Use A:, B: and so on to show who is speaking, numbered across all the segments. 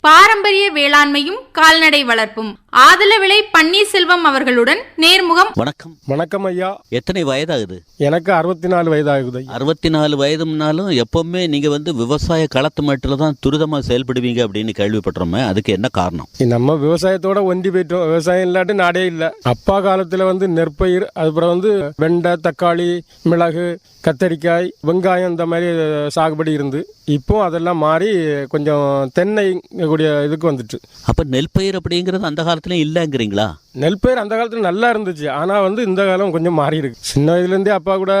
A: பாரம்பரிய வேளாண்மையும் கால்நடை வளர்ப்பும். ஆதலவிளை பன்னீர்செல்வம் அவர்களுடன் நேர்முகம்.
B: வணக்கம்.
C: வணக்கம் ஐயா.
B: எத்தனை வயதாகுது?
C: எனக்கு அறுபத்தி நாலு வயதாகுது
B: அறுபத்தி நாலு வயதுனாலும் எப்பவுமே நீங்க வந்து விவசாய களத்து மட்டில் தான் துரிதமா செயல்படுவீங்க அப்படின்னு கேள்விப்பட்டிருமே அதுக்கு என்ன காரணம்?
C: நம்ம விவசாயத்தோட ஒண்டி போயிட்டோம். விவசாயம் இல்லாட்டி நாடே இல்லை. அப்பா காலத்துல வந்து நெற்பயிர் அதுக்கப்புறம் வந்து வெண்டை தக்காளி மிளகு கத்தரிக்காய் வெங்காயம் இந்த மாதிரி சாகுபடி இருந்து இப்போ அதெல்லாம் மாறி கொஞ்சம் தென்னை கூடிய இதுக்கு வந்துட்டு.
B: அப்ப நெல் பயிர் அப்படிங்கிறது அந்த காலத்துலயும் இல்லைங்கிறீங்களா?
C: நெற்பயிர் அந்த காலத்துல நல்லா இருந்துச்சு. ஆனா வந்து இந்த காலம் கொஞ்சம் மாறி இருக்கு. சின்ன வயதுல இருந்தே அப்பா கூட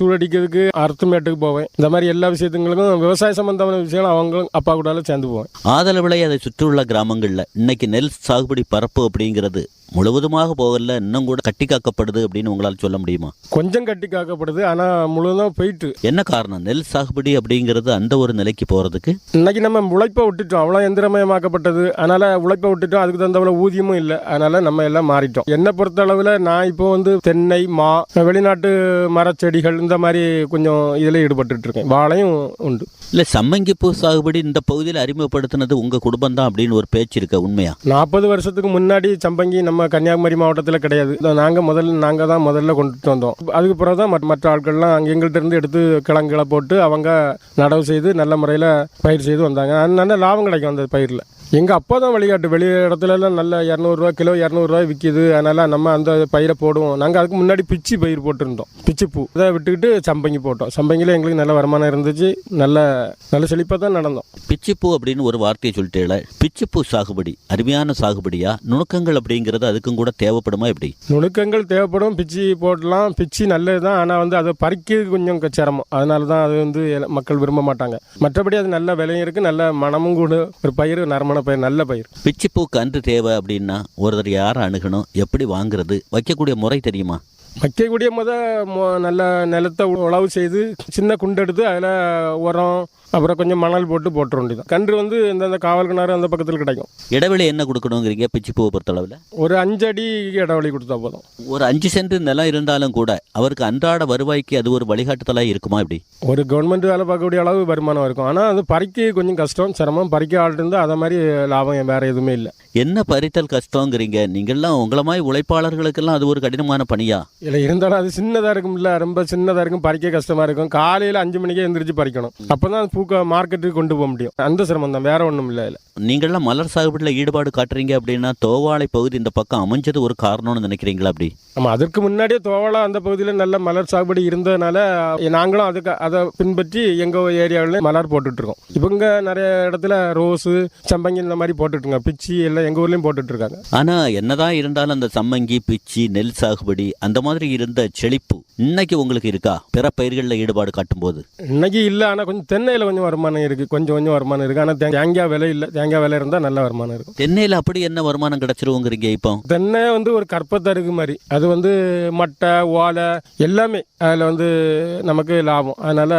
C: சூடடிக்கிறதுக்கு அர்த்தமேட்டுக்கு போவேன். இந்த மாதிரி எல்லா விஷயத்துங்களுக்கும் விவசாய சம்பந்தமான விஷயம் அவங்களும் அப்பா கூட சேர்ந்து போவேன்.
B: ஆதல விளை அதை சுற்றியுள்ள கிராமங்கள்ல இன்னைக்கு நெல் சாகுபடி பரப்பு அப்படிங்கிறது முழுவதுமாக போகல இன்னும் கூட கட்டி காக்கப்படுது அப்படின்னு உங்களால் சொல்ல முடியுமா?
C: கொஞ்சம் கட்டி காக்கப்படுது ஆனா முழுவதும் போயிட்டு.
B: என்ன காரணம்? நெல் சாகுபடி அப்படிங்கிறது அந்த ஒரு நிலைக்கு போறதுக்கு?
C: இன்னைக்கு நம்ம உழைப்பை விட்டுட்டோம். அவ்வளோ எந்திரமயமாக்கப்பட்டது. அதனால உழைப்பை விட்டுட்டோம். அதுக்கு தகுந்தவள ஊதியமும் இல்லை. அதனால நம்ம எல்லாம் மாறிட்டோம். என்னை பொறுத்த அளவில் நான் இப்போ வந்து தென்னை மா வெளிநாட்டு மரச்செடிகள் இந்த மாதிரி கொஞ்சம் இதில் ஈடுபட்டுட்டு இருக்கேன். வாழையும் உண்டு.
B: இல்ல சம்மங்கி பூ சாகுபடி இந்த பகுதியில் அறிமுகப்படுத்தினது உங்க குடும்பம் தான் அப்படின்னு ஒரு பேச்சு இருக்க? உண்மையா?
C: நாற்பது வருஷத்துக்கு முன்னாடி சம்பங்கி நம்ம கன்னியாகுமரி மாவட்டத்தில் கிடையாது. இதை நாங்கள் முதல்ல நாங்கள் தான் முதல்ல கொண்டுட்டு வந்தோம். அதுக்கு பிறகு தான் மற்ற- மற்ற ஆட்கள்லாம் அங்கே எங்கள்கிட்ட இருந்து எடுத்து கிழங்குகளை போட்டு அவங்க நடவு செய்து நல்ல முறையில் பயிர் செய்து வந்தாங்க. அது நல்ல லாபம் கிடைக்கும் அந்த பயிரில். எங்கள் அப்பா தான் வழிகாட்டு. வெளி இடத்துலலாம் நல்ல இரநூறுவா கிலோ இரநூறுவா விற்கிது அதனால் நம்ம அந்த பயிரை போடுவோம். நாங்கள் அதுக்கு முன்னாடி பிச்சி பயிர் போட்டிருந்தோம். பிச்சி பூ. அதை விட்டுக்கிட்டு சம்பங்கி போட்டோம். சம்பங்கியில் எங்களுக்கு நல்ல வருமானம் இருந்துச்சு. நல்ல நல்ல செழிப்பாக தான் நடந்தோம்.
B: பிச்சிப்பூ அப்படின்னு ஒரு வார்த்தையை சொல்லிட்டேல. பிச்சிப்பூ சாகுபடி அருமையான சாகுபடியா? நுணுக்கங்கள் அப்படிங்கிறது அதுக்கும் கூட தேவைப்படுமா எப்படி?
C: நுணுக்கங்கள் தேவைப்படும். பிச்சி போடலாம். பிச்சி நல்லது தான் ஆனால் வந்து அதை பறிக்கிறது கொஞ்சம் சிரமம். அதனால தான் அது வந்து மக்கள் விரும்ப மாட்டாங்க. மற்றபடி அது நல்ல விலையும் இருக்குது நல்ல மனமும் கூட ஒரு பயிர் நறுமண பயிர் நல்ல பயிர்.
B: பிச்சிப்பூ கன்று தேவை அப்படின்னா ஒருத்தர் யாரை அணுகணும் எப்படி வாங்குறது வைக்கக்கூடிய முறை தெரியுமா?
C: வைக்கக்கூடிய முத நல்ல நிலத்தை உழவு செய்து சின்ன குண்டு எடுத்து அதில் உரம் அப்புறம் கொஞ்சம் மணல் போட்டு போட்டுற வேண்டியது கன்று வந்து இந்தந்த காவல் கிணறு அந்த பக்கத்தில் கிடைக்கும்.
B: இடைவெளி என்ன கொடுக்கணுங்கிறீங்க? பிச்சிப்பூவை பொறுத்தளவில்?
C: ஒரு அஞ்சு அடி இடைவெளி கொடுத்தா போதும்.
B: ஒரு அஞ்சு சென்ட் நிலம் இருந்தாலும் கூட அவருக்கு அன்றாட வருவாய்க்கு அது ஒரு வழிகாட்டுதலாக இருக்குமா இப்படி
C: ஒரு கவர்மெண்ட் வேலை பார்க்கக்கூடிய அளவு வருமானம் இருக்கும். ஆனால் அது பறிக்க கொஞ்சம் கஷ்டம் சிரமம். பறிக்க ஆள் இருந்தால் அதை மாதிரி லாபம் வேறு எதுவுமே இல்லை.
B: என்ன பறித்தல் கஷ்டங்கிறீங்க? நீங்கள்லாம் உங்களை மாதிரி உழைப்பாளர்களுக்கெல்லாம் அது ஒரு கடினமான பணியா?
C: இல்லை இருந்தாலும் அது சின்னதாக இருக்கும்ல. ரொம்ப சின்னதாக இருக்கும் பறிக்க கஷ்டமாக இருக்கும். காலையில் அஞ்சு மணிக்கே எந்திரிச்சு பறிக்கணும். அப்போ தான் பூக்க மார்க்கெட்டுக்கு கொண்டு போக முடியும். அந்த சிரமம் தான் வேற ஒன்றும் இல்லை இல்லை
B: நீங்கள்லாம் மலர் சாகுபடியில் ஈடுபாடு காட்டுறீங்க அப்படின்னா தோவாளை பகுதி இந்த பக்கம் அமைஞ்சது ஒரு காரணம்னு நினைக்கிறீங்களா அப்படி?
C: ஆமாம் அதற்கு முன்னாடியே தோவளா அந்த பகுதியில் நல்ல மலர் சாகுபடி இருந்ததுனால நாங்களும் அதுக்கு அதை பின்பற்றி எங்கள் ஏரியாவில் மலர் போட்டுட்ருக்கோம். இவங்க நிறைய இடத்துல ரோஸு சம்பங்கி இந்த மாதிரி போட்டுட்ருங்க பிச்சி எல்லாம் எங்கள் ஊர்லேயும் போட்டுட்ருக்காங்க.
B: ஆனா என்னதான் இருந்தாலும் அந்த சம்மங்கி பிச்சி நெல் சாகுபடி அந்த மாதிரி இருந்த செழிப்பு இன்னைக்கு உங்களுக்கு இருக்கா? பிற பயிர்களில் ஈடுபாடு காட்டும்போது.
C: இன்னைக்கு இல்லை ஆனால் கொஞ்சம் தென்னையில் கொஞ்சம் வருமானம் இருக்குது கொஞ்சம் கொஞ்சம் வருமானம் இருக்குது ஆனால் தேங்காய் விலை இல்லை தேங்காய் விலை இருந்தால் நல்ல வருமானம் இருக்கும்.
B: தென்னையில் அப்படி என்ன வருமானம் கிடைச்சிருவோங்கிறீங்க இப்போ?
C: தென்னை வந்து ஒரு கற்பத்தருக்கு மாதிரி. அது வந்து மட்டை ஓலை எல்லாமே அதில் வந்து நமக்கு லாபம். அதனால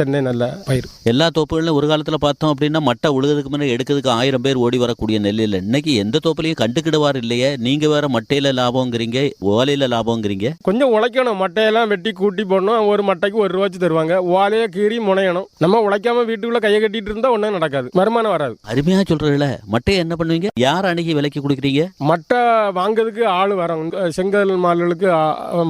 C: தென்னை நல்ல பயிர்.
B: எல்லா தோப்புகளிலும் ஒரு காலத்தில் பார்த்தோம் அப்படின்னா மட்டை உழுகிறதுக்கு முன்னாடி எடுக்கிறதுக்கு ஆயிரம் பேர் ஓடி வரக்கூடிய நெல்லில் இன்னைக்கு எந்த தோப்புலையும் கண்டுக்கிடுவார் இல்லையே. நீங்க வேற மட்டையில லாபங்கிறீங்க ஓலையில லாபங்கிறீங்க
C: கொஞ்சம் உழைக்கணும். மட்டையெல்லாம் வெட்டி கூட்டி போடணும். ஒரு மட்டைக்கு ஒரு ரூபாய்ச்சி தருவாங்க. ஓலையை கீறி முனையணும். நம்ம உழைக்காம வீட்டுக்குள்ள கையை கட்டிட்டு இருந்தா ஒன்றும் நடக்காது. வருமானம் வராது.
B: அருமையா சொல்றீங்கள. மட்டையை என்ன பண்ணுவீங்க? யார் அணுகி விலைக்கு கொடுக்குறீங்க?
C: மட்டை வாங்குறதுக்கு ஆள் வரும். செங்கல் மால்களுக்கு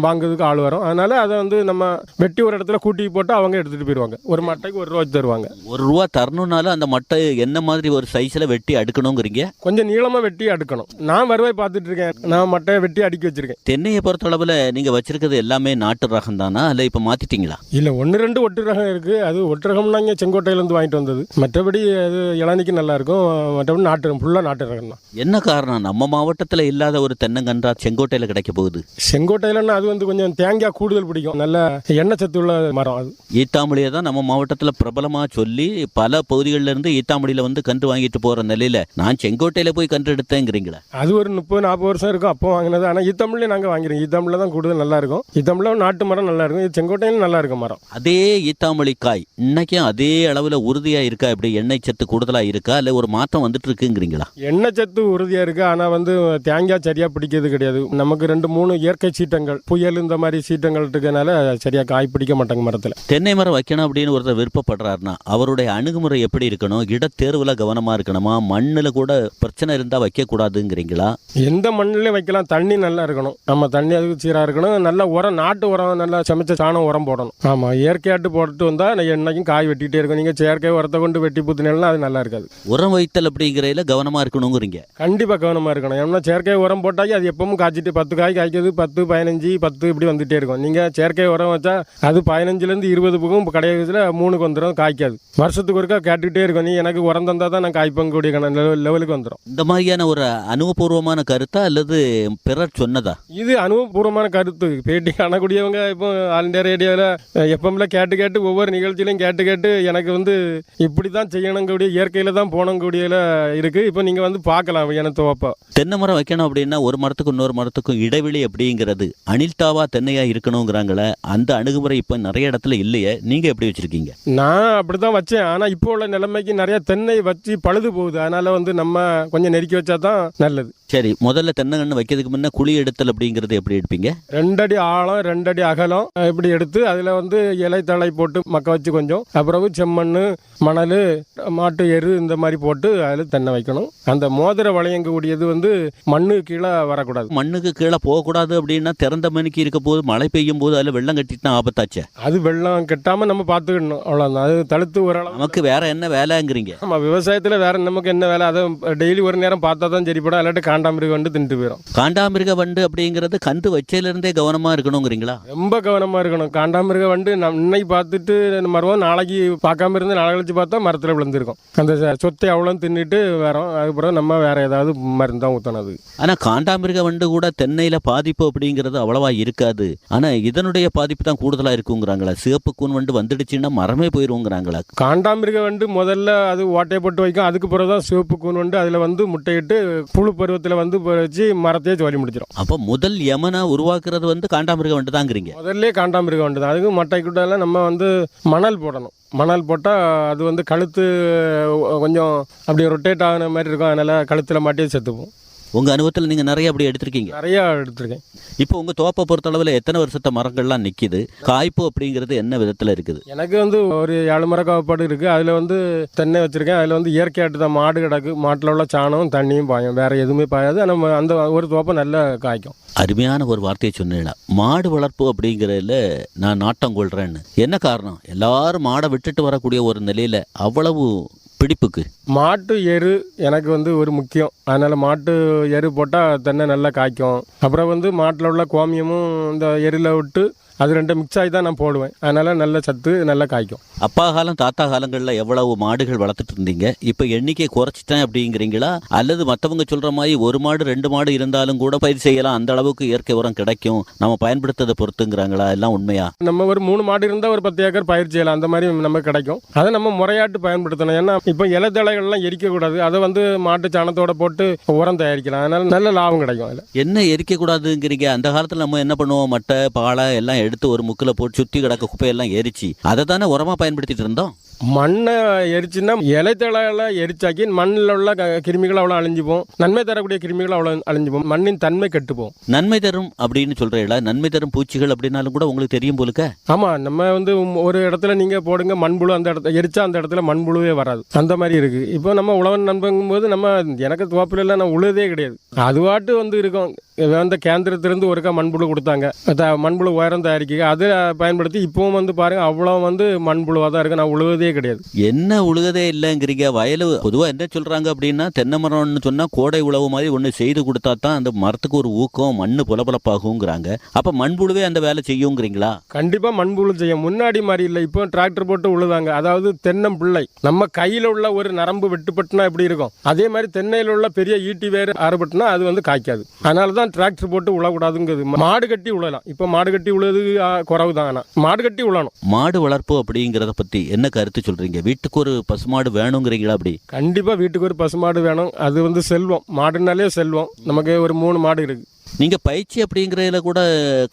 C: வாங்குறதுக்கு ஆள் வரும். அதனால அதை வந்து நம்ம வெட்டி ஒரு இடத்துல கூட்டி போட்டு அவங்க எடுத்துட்டு போயிடுவாங்க ஒரு மட்டைக்கு ஒரு ரூபாய்ச்சி தருவாங்க.
B: ஒரு ரூபா தரணும்னாலும் அந்த மட்டை என்ன மாதிரி ஒரு சைஸ்ல வெட்டி அடுக்கணுங்கிறீங்க?
C: கொஞ்சம் நீளமா வெட்டி அடுக்கணும். நான் வருவாய் பார்த்துட்டு இருக்கேன். நான் மட்டையை வெட்டி அடுக்கி வச்சிருக்கேன்.
B: தென்னையை பொறுத்தளவில் நீங்க வச்சிருக்கிறது எல்லாமே நாட்டு ரகம் தானா இல்லை இப்போ மாத்திட்டீங்களா?
C: இல்ல ஒன்று ரெண்டு ஒட்டு ரகம் இருக்கு. அது ஒட்டு ரகம்னா இங்கே செங்கோட்டையில இருந்து வாங்கிட்டு வந்தது. மற்றபடி அது இளநிக்கு நல்லா இருக்கும் மற்றபடி நாட்டு ஃபுல்லாக நாட்டு ரகம் தான்.
B: என்ன காரணம்? நம்ம மாவட்டத்தில் இல்லாத ஒரு தென்னங்கன்றா செங்கோட்டையில் கிடைக்க போகுது.
C: செங்கோட்டையிலன்னா அது வந்து கொஞ்சம் தேங்காய் கூடுதல் பிடிக்கும். நல்ல எண்ணெய் சத்து உள்ள மரம் அது.
B: ஈத்தாமொழியை தான் நம்ம மாவட்டத்தில் பிரபலமாக சொல்லி பல பகுதிகளில் இருந்து ஈத்தாமொழியில் வந்து கன்று வாங்கிட்டு போகிற நிலையில் நான் செங்கோட்டையில் போய் கன்று எடுத்தேங்கிறீங்களா?
C: அது ஒரு முப்பது நாற்பது வருஷம் இருக்கும். அப்போ வாங்கினது. ஆனால் ஈத்தமிழ்லேயே நாங்கள் வாங்கிறோம் ஈத்தமிழில் தான் கூடுதல் நல்லா இருக்கும் ஈத்தமிழில் நாட்டு மரம் நல்லா இருக்கும் இது செங்கோட்டையிலும் நல்லா இருக்கும் மரம்.
B: அதே ஈத்தாமொழி காய் இன்னைக்கும் அதே அளவில் உறுதியா இருக்கா? இப்படி எண்ணெய் சத்து கூடுதலா இருக்கா? இல்லை ஒரு மாற்றம் வந்துட்டு இருக்குங்கிறீங்களா
C: எண்ணெய் சத்து உறுதியாக இருக்குது ஆனால் வந்து தேங்காய் சரியாக பிடிக்கிறது கிடையாது. நமக்கு ரெண்டு மூணு இயற்கை சீட்டங்கள் புயல் இந்த மாதிரி சீட்டங்கள் இருக்கனால சரியாக காய் பிடிக்க மாட்டாங்க மரத்தில்.
B: தென்னை மரம் வைக்கணும் அப்படின்னு ஒருத்தர் விருப்பப்படுறாருன்னா அவருடைய அணுகுமுறை எப்படி இருக்கணும்? இடத்தேர்வுல கவனமா இருக்கணுமா? மண்ணுல கூட பிரச்சனை இருந்தா வைக்க கூடாதுங்கிறீங்களா
C: எந்த மண்ணிலையும் வைக்கலாம். தண்ணி நல்லா இருக்கணும். நம்ம தண்ணி அதுக்கு சீராக இருக்கணும். நல்ல உரம் நாட்டு உரம் நல்லா சமைச்ச சாணம் உரம் போடணும். ஆமாம் இயற்கையாட்டு போட்டு வந்தால் என்னைக்கும் காய் வெட்டிகிட்டே இருக்கும். நீங்கள் செயற்கை உரத்தை கொண்டு வெட்டி புத்தினா அது நல்லா இருக்காது.
B: உரம் வைத்தல் அப்படிங்கிறதுல கவனமா இருக்கணுங்கிறீங்க.
C: கண்டிப்பாக கவனமாக இருக்கணும். ஏன்னா செயற்கை உரம் போட்டாக்கி அது எப்பவும் காய்ச்சிட்டு பத்து காய் காய்க்குது பத்து பதினஞ்சு பத்து இப்படி வந்துட்டே இருக்கும். நீங்கள் செயற்கை உரம் வச்சா அது பதினஞ்சுலேருந்து இருபது பக்கம் கடையில் மூணுக்கு வந்துடும் காய்க்காது. வருஷத்துக்கு ஒருக்கா கேட்டுக்கிட்டே இருக்கும். நீ எனக்கு உரம் தந்தால் தான் நான் காய்ப்பங்க கூடிய லெவலுக்கு வந்துடும்
B: இந்த மாதிரியான ஒரு அனுபவபூர்வமான கருத்தா அல்லது பிறர் சொன்னதா?
C: இது அனுபவபூர்வமான கருத்து. பேட்டி காணக்கூடியவங்க இப்போ ஆல் இண்டியா ரேடியோவில் எப்பம்ல கேட்டு கேட்டு ஒவ்வொரு நிகழ்ச்சியிலையும் கேட்டு கேட்டு எனக்கு வந்து இப்படி தான் செய்யணுங்கூடிய இயற்கையில் தான் போனக்கூடியல இருக்குது இப்போ நீங்கள் வந்து பார்க்கலாம் எனக்கு துவப்போ.
B: தென்னை மரம் வைக்கணும் அப்படின்னா ஒரு மரத்துக்கும் இன்னொரு மரத்துக்கும் இடைவெளி அப்படிங்கிறது அணில்தாவா தென்னையா இருக்கணுங்கிறாங்களே அந்த அணுகுமுறை இப்ப நிறைய இடத்துல இல்லையே. நீங்க எப்படி வச்சிருக்கீங்க?
C: நான் அப்படி தான் வச்சேன். ஆனால் இப்போ உள்ள நிலைமைக்கு நிறைய தென்னை வச்சு பழுது போகுது. அதனால வந்து நம்ம கொஞ்சம் நெருக்கி வச்சா தான் நல்லது.
B: சரி முதல்ல தென்னை கன்று வைக்கிறதுக்கு முன்ன குழி எடுத்தல் அப்படிங்கிறது எப்படி எடுப்பீங்க?
C: ரெண்டடி ஆழம் ரெண்டடி அகலம் இப்படி எடுத்து அதில் வந்து இலை தழை போட்டு மக்க வச்சு கொஞ்சம். அப்புறம் செம்மண் மணல் மாட்டு எரு இந்த மாதிரி போட்டு அதில் தென்னை வைக்கணும். அந்த மோதிர வளையங்கக்கூடியது வந்து மண்ணு கீழே வரக்கூடாது.
B: மண்ணுக்கு கீழே போகக்கூடாது அப்படின்னா திறந்த மணிக்கு இருக்க போது மழை பெய்யும் போது அதில் வெள்ளம் கட்டிட்டுனா ஆபத்தாச்சே?
C: அது வெள்ளம் கெட்டாமல் நம்ம பார்த்துக்கணும். அவ்வளோதான் அது தடுத்து ஓரளவு
B: நமக்கு வேற என்ன வேலைங்கிறீங்க?
C: ஆமாம் விவசாயத்தில் வேற நமக்கு என்ன வேலை? அதை டெய்லி ஒரு நேரம் பார்த்தா தான் சரிப்படும் இல்லாட்டி காண்டாமிருகம் வந்து தின்ட்டு போயிடும்
B: காண்டாமிருக வண்டு அப்படிங்கிறது கன்று வச்சையில இருந்தே கவனமா இருக்கணுங்கிறீங்களா?
C: ரொம்ப கவனமாக இருக்கணும். காண்டாமிருக வந்து நம் இன்னைக்கு பார்த்துட்டு மரம் நாளைக்கு பார்க்காம இருந்து நாளை கழிச்சு பார்த்தா மரத்தில் விழுந்திருக்கும். அந்த சொத்தை அவ்வளோ தின்னுட்டு வரோம். அதுக்கப்புறம் நம்ம வேற ஏதாவது மருந்து தான் ஊற்றணும் அது.
B: ஆனா காண்டாமிருக வண்டு கூட தென்னையில பாதிப்பு அப்படிங்கிறது அவ்வளவா இருக்காது. ஆனா இதனுடைய பாதிப்பு தான் கூடுதலா இருக்குங்கிறாங்களா? சிவப்பு கூன் வண்டு வந்துடுச்சுன்னா மரமே போயிருவோங்கிறாங்களா
C: காண்டாமிருக வந்து முதல்ல அது ஓட்டையை போட்டு வைக்கும். அதுக்கு பிறகு தான் சிவப்பு கூன் வந்து அதில் வந்து முட்டையிட்டு புழு பருவத்தில் வந்து வச்சு மரத்தையே ஜோலி முடிச்சிடும்
B: அப்ப முதல் யமனா உருவாக்குறது வந்து காண்டாமிருக வண்டு தாங்கிறீங்க
C: முதல்ல காண்டாமிருக வந்து தான் அதுக்கு மட்டை கூட்டால நம்ம வந்து மணல் போடணும். மணல் போட்டால் அது வந்து கழுத்து கொஞ்சம் அப்படியே ரொட்டேட் ஆகின மாதிரி இருக்கும். அதனால கழுத்தில் மாட்டியே செத்துப்போம்.
B: உங்க அனுபவத்தில் நீங்க நிறைய அப்படி எடுத்திருக்கீங்க.
C: நிறையா எடுத்திருக்கேன்.
B: இப்போ உங்க தோப்பை பொறுத்தளவில் எத்தனை வருஷத்த மரங்கள்லாம் நிக்குது? காய்ப்பு அப்படிங்கிறது என்ன விதத்துல இருக்குது?
C: எனக்கு வந்து ஒரு ஏழு மர காப்பாடு இருக்குது அதில் வந்து தென்னை வச்சுருக்கேன். அதில் வந்து இயற்கையாட்டு தான். மாடு கிடக்கு. மாட்டில் உள்ள சாணம் தண்ணியும் பாயும். வேறு எதுவுமே பாயாது. நம்ம அந்த ஒரு தோப்பை நல்லா காய்க்கும்.
B: அருமையான ஒரு வார்த்தையை சொன்னீங்களா. மாடு வளர்ப்பு அப்படிங்கிறதுல நான் நாட்டம் கொள்றேன்னு. என்ன காரணம்? எல்லாரும் மாடை விட்டுட்டு வரக்கூடிய ஒரு நிலையில அவ்வளவு பிடிப்புக்கு?
C: மாட்டு எரு எனக்கு வந்து ஒரு முக்கியம். அதனால் மாட்டு எரு போட்டால் தென்னை நல்லா காய்க்கும். அப்புறம் வந்து மாட்டில் உள்ள கோமியமும் இந்த எருல விட்டு அது ரெண்டும் மிக்ஸ் ஆகி தான் நான் போடுவேன். அதனால் நல்ல சத்து நல்லா காய்க்கும்.
B: அப்பா காலம் தாத்தா காலங்களில் எவ்வளவு மாடுகள் வளர்த்துட்டு இருந்தீங்க? இப்போ எண்ணிக்கை குறைச்சிட்டேன் அப்படிங்கிறீங்களா? அல்லது மற்றவங்க சொல்ற மாதிரி ஒரு மாடு ரெண்டு மாடு இருந்தாலும் கூட பயிர் செய்யலாம். அந்த அளவுக்கு இயற்கை உரம் கிடைக்கும். நம்ம பயன்படுத்துறதை பொறுத்துங்கிறாங்களா? எல்லாம் உண்மையா?
C: நம்ம ஒரு மூணு மாடு இருந்தால் ஒரு பத்து ஏக்கர் பயிர் செய்யலாம். அந்த மாதிரி நமக்கு கிடைக்கும். அதை நம்ம முறையாட்டு பயன்படுத்தணும். ஏன்னா இப்போ இலைத்தழைகள்லாம் எரிக்கக்கூடாது. அதை வந்து மாட்டு சாணத்தோட போட்டு உரம் தயாரிக்கலாம். அதனால நல்ல லாபம் கிடைக்கும் அதில்.
B: என்ன எரிக்க கூடாதுங்கிறீங்க அந்த காலத்துல நம்ம என்ன பண்ணுவோம்? மட்டை பாலை எல்லாம் எடுத்து ஒரு முக்கில் போட்டு சுத்தி கிடக்க குப்பையெல்லாம் எரிச்சு அதை தானே உரமா பயன்படுத்திட்டு இருந்தோம்?
C: மண்ணை எரிச்சுன்னா இலைத்தழைகளை எரிச்சாக்கி மண்ணில் உள்ள கிருமிகள் அவ்வளோ அழிஞ்சுப்போம் நன்மை தரக்கூடிய கிருமிகள் அவ்வளோ அழிஞ்சுப்போம் மண்ணின் தன்மை கெட்டுப்போம்
B: நன்மை தரும் அப்படின்னு சொல்றீங்களா? நன்மை தரும் பூச்சிகள் அப்படின்னாலும் கூட உங்களுக்கு தெரியும் போலுக்க?
C: ஆமாம் நம்ம வந்து ஒரு இடத்துல நீங்கள் போடுங்க மண்புழு அந்த இடத்துல எரிச்சா அந்த இடத்துல மண்புழுவே வராது. அந்த மாதிரி இருக்கு. இப்போ நம்ம உழவன் நண்பங்கும் போது நம்ம எனக்கு துவாப்பில எல்லாம் நான் உழுதே கிடையாது. அதுவாட்டு வந்து இருக்கும். அந்த கேந்திரத்திலிருந்து ஒருக்கா மண்புழு கொடுத்தாங்க. மண்புழு உயரம் தயாரிக்க அதை பயன்படுத்தி இப்பவும் வந்து பாருங்க அவ்வளோ வந்து மண்புழுவாக தான் இருக்கு. நான் உழுவதே கிடையாது.
B: என்ன உழுகதே இல்லைங்கிறீங்க. வயலு பொதுவா என்ன சொல்றாங்க அப்படின்னா தென்னை மரம்னு சொன்னா கோடை உழவு மாதிரி ஒண்ணு செய்து கொடுத்தா தான் அந்த மரத்துக்கு ஒரு ஊக்கம் மண்ணு புலபலப்பாகுங்கிறாங்க. அப்ப மண்புழுவே அந்த வேலை செய்யுங்கிறீங்களா?
C: கண்டிப்பா மண்புழு செய்யும். முன்னாடி மாதிரி இல்லை. இப்போ டிராக்டர் போட்டு உழுதாங்க. அதாவது தென்னம் பிள்ளை. நம்ம கையில உள்ள ஒரு நரம்பு வெட்டுப்பட்டுனா எப்படி இருக்கும்? அதே மாதிரி தென்னையில உள்ள பெரிய ஈட்டி வேறு அறுபட்டுனா அது வந்து காய்க்காது. அதனால தான் டிராக்டர் போட்டு உழக்கூடாதுங்கிறது. மாடு கட்டி உழலாம். இப்போ மாடு கட்டி உழுது குறவு தான் ஆனால் மாடு கட்டி உழணும்.
B: மாடு வளர்ப்பு அப்படிங்கிறத பத்தி என்ன கருத்து? எடுத்து சொல்றீங்க. வீட்டுக்கு ஒரு பசுமாடு வேணுங்கிறீங்களா அப்படி?
C: கண்டிப்பா வீட்டுக்கு ஒரு பசுமாடு வேணும். அது வந்து செல்வம். மாடுனாலே செல்வம். நமக்கு ஒரு மூணு மாடு இருக்கு.
B: நீங்க பயிற்சி அப்படிங்கிறதுல கூட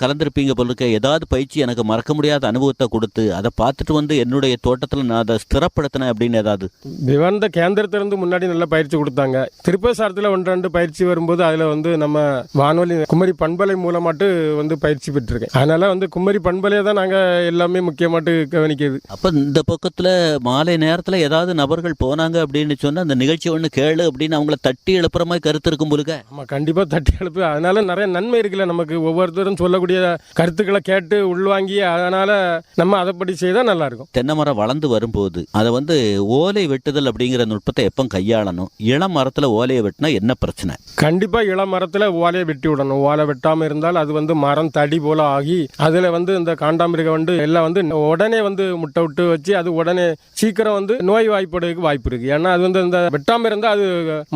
B: கலந்திருப்பீங்க போல இருக்க. ஏதாவது பயிற்சி எனக்கு மறக்க முடியாத அனுபவத்தை கொடுத்து அதை பார்த்துட்டு வந்து என்னுடைய தோட்டத்தில் நான் அதை ஸ்திரப்படுத்தினேன் அப்படின்னு ஏதாவது?
C: விவந்த கேந்திரத்திலிருந்து முன்னாடி நல்ல பயிற்சி கொடுத்தாங்க. திருப்பசாரத்தில் ஒன்று ரெண்டு பயிற்சி வரும்போது அதில் வந்து நம்ம வானொலி குமரி பண்பலை மூலமாட்டு வந்து பயிற்சி பெற்றிருக்கேன். அதனால வந்து குமரி பண்பலையை தான் நாங்கள் எல்லாமே முக்கியமாட்டு கவனிக்கிறது.
B: அப்ப இந்த பக்கத்துல மாலை நேரத்துல ஏதாவது நபர்கள் போனாங்க அப்படின்னு சொன்னா அந்த நிகழ்ச்சி ஒண்ணு கேளு அப்படின்னு அவங்கள தட்டி எழுப்புற மாதிரி கருத்து இருக்கும் போலுக்க
C: ஆமாம் கண்டிப்பாக தட்டி எழுப்பு. அதனால நிறைய நன்மை இருக்குல்ல நமக்கு. ஒவ்வொருத்தரும் சொல்லக்கூடிய கருத்துக்களை கேட்டு உள்வாங்கி அதனால நம்ம அதைப்படி செய்தால் நல்லா இருக்கும்
B: தென்னை மரம் வளர்ந்து வரும்போது அதை வந்து ஓலை வெட்டுதல் அப்படிங்கிற நுட்பத்தை எப்போ கையாளணும்? இளம் மரத்துல ஓலையை வெட்டினா என்ன பிரச்சனை?
C: கண்டிப்பா இளம் மரத்துல ஓலையை வெட்டி விடணும். ஓலை வெட்டாம இருந்தால் அது வந்து மரம் தடி போல ஆகி அதுல வந்து இந்த காண்டாமிருக வந்து எல்லாம் வந்து உடனே வந்து முட்டை விட்டு வச்சு அது உடனே சீக்கிரம் வந்து நோய் வாய்ப்படுறதுக்கு வாய்ப்பு இருக்கு. ஏன்னா அது வந்து இந்த வெட்டாம இருந்தா அது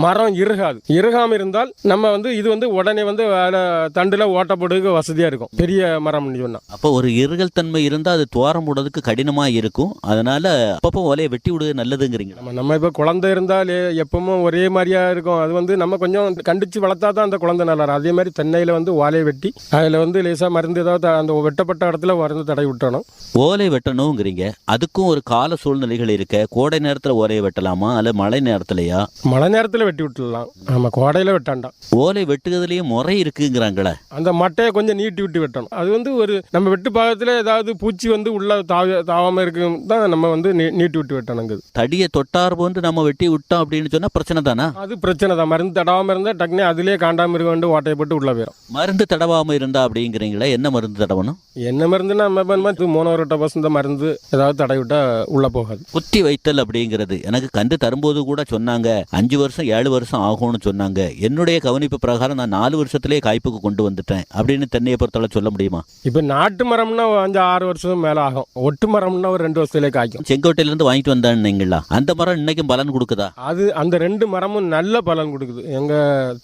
C: மரம் இறுகாது. இறுகாம இருந்தால் நம்ம வந்து இது வந்து உடனே வந்து அதுல தண்டுல ஓட்டப்படுறதுக்கு வசதியா இருக்கும். பெரிய மரம்னு சொன்னா.
B: அப்போ ஒரு இருகல் தன்மை இருந்தா அது துவாரம் போடுறதுக்கு கடினமா இருக்கும். அதனால அப்பப்போ ஓலையை வெட்டி விடுவது நல்லதுங்கிறீங்க.
C: நம்ம நம்ம இப்போ குழந்தை இருந்தால் எப்பவும் ஒரே மாதிரியா இருக்கும். அது வந்து நம்ம கொஞ்சம் கண்டிச்சு வளர்த்தா தான் அந்த குழந்தை நல்லா இருக்கும். அதே மாதிரி தென்னையில வந்து ஓலையை வெட்டி அதில் வந்து லேசாக மருந்து ஏதாவது அந்த வெட்டப்பட்ட இடத்துல மருந்து தடை விட்டணும்.
B: ஓலை வெட்டணுங்கிறீங்க. அதுக்கும் ஒரு கால சூழ்நிலைகள் இருக்க. கோடை நேரத்துல ஓலையை வெட்டலாமா? அல்ல மழை நேரத்துலயா?
C: மழை நேரத்தில் வெட்டி விட்டுடலாம். ஆமாம் கோடையில் வெட்டாண்டாம்.
B: ஓலை வெட்டுகிறதுலயே முறை இருக்குங்கிறாங்களே.
C: அந்த மட்டையை கொஞ்சம் நீட்டி விட்டு வெட்டணும். அது வந்து ஒரு நம்ம வெட்டு பாகத்தில் ஏதாவது பூச்சி வந்து உள்ள தாவ தாவாமல் இருக்கும் தான் நம்ம வந்து நீட்டி விட்டு வெட்டணுங்குது.
B: தடியை தொட்டார் போன்று நம்ம வெட்டி விட்டோம் அப்படின்னு சொன்னா பிரச்சனை தானா?
C: அது பிரச்சனை தான். மருந்து தடாமல் இருந்தால் டக்குனே அதுலேயே காண்டாம இருக்க வந்து ஓட்டையை போட்டு உள்ள போயிடும்
B: மருந்து தடவாம இருந்தா அப்படிங்கிறீங்களா என்ன மருந்து தடவணும்?
C: என்ன மருந்துன்னா நம்ம பண்ண மூணு வசந்த மருந்து ஏதாவது தடை விட்டா உள்ள போகாது.
B: குத்தி வைத்தல் அப்படிங்கிறது. எனக்கு கண்டு தரும்போது கூட சொன்னாங்க அஞ்சு வருஷம் ஏழு வருஷம் ஆகும்னு சொன்னாங்க. என்னுடைய கவனிப்பு பிரகாரம் நான் நாலு வருஷத்திலேயே காய்ப்புக்கு கொண்டு வந்துட்டேன். அப்படின்னு தென்னையை பொறுத்தவரை சொல்ல முடியுமா?
C: இப்போ நாட்டு மரம்னா அஞ்சு ஆறு வருஷம் மேலே ஆகும். ஒட்டு மரம்னா ஒரு ரெண்டு வருஷத்துலேயே காய்க்கும்.
B: செங்கோட்டையில இருந்து வாங்கிட்டு வந்தான்னீங்களா அந்த மரம் இன்னைக்கும் பலன் கொடுக்குதா?
C: அது அந்த ரெண்டு மரமும் நல்ல பலன் கொடுக்குது. எங்க